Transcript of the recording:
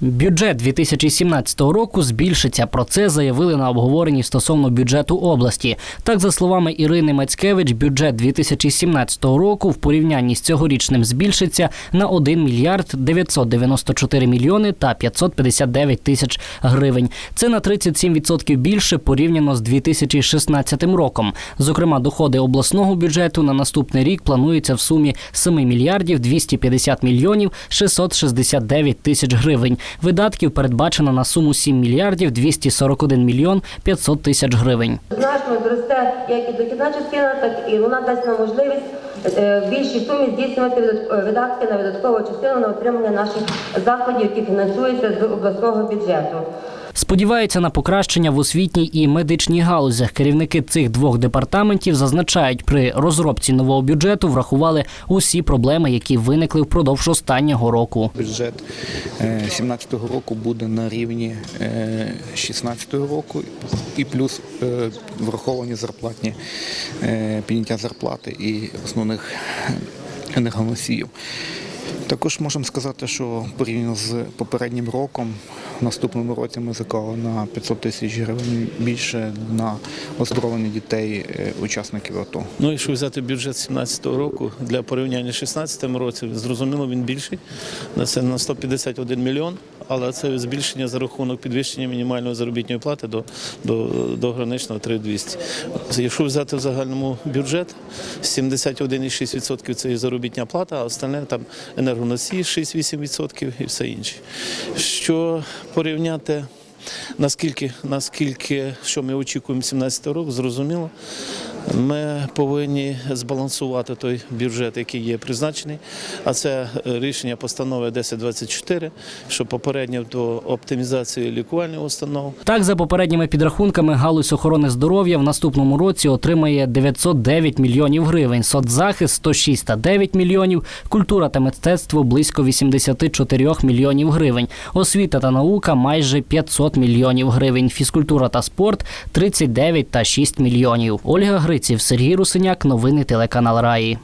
Бюджет 2017 року збільшиться. Про це заявили на обговоренні стосовно бюджету області. Так, за словами Ірини Мацькевич, бюджет 2017 року в порівнянні з цьогорічним збільшиться на 1 мільярд 994 мільйони та 559 тисяч гривень. Це на 37% більше порівняно з 2016 роком. Зокрема, доходи обласного бюджету на наступний рік плануються в сумі 7 мільярдів 250 мільйонів 669 тисяч гривень. Видатків передбачено на суму 7 мільярдів 241 мільйон 500 тисяч гривень. Значно зросте як і дохідна частина, так і вона дасть нам можливість е, в більшій сумі здійснювати е, видатки на видаткову частину на отримання наших заходів, які фінансуються з обласного бюджету. Сподіваються на покращення в освітній і медичній галузях. Керівники цих двох департаментів зазначають, при розробці нового бюджету врахували усі проблеми, які виникли впродовж останнього року. Бюджет 2017 року буде на рівні 2016 року і плюс е, враховані зарплатні е, підняття зарплати і основних енергоносіїв. Також можемо сказати, що порівняно з попереднім роком, наступному році ми заклали на 500 тисяч гривень більше на оздоровлення дітей е, учасників АТО. Ну, якщо взяти бюджет 2017 року для порівняння з 2016 році, зрозуміло, він більший. На Це на 151 мільйон, але це збільшення за рахунок підвищення мінімальної заробітної плати до, до, до граничного 3200. Якщо взяти в загальному бюджет, 71,6% це заробітня плата, а остальне там енергоносії 6-8% і все інше. Що порівняти Наскільки, наскільки що ми очікуємо 17 року, зрозуміло. Ми повинні збалансувати той бюджет, який є призначений. А це е, рішення постанови 1024, що попередньо до оптимізації лікувальних установ. Так, за попередніми підрахунками, галузь охорони здоров'я в наступному році отримає 909 мільйонів гривень, соцзахист 106 та 9 мільйонів, культура та мистецтво близько 84 мільйонів гривень, освіта та наука майже 500 мільйонів гривень, фізкультура та спорт 39 та 6 мільйонів. Ольга Гриців, Сергій Русиняк, новини телеканал Раї.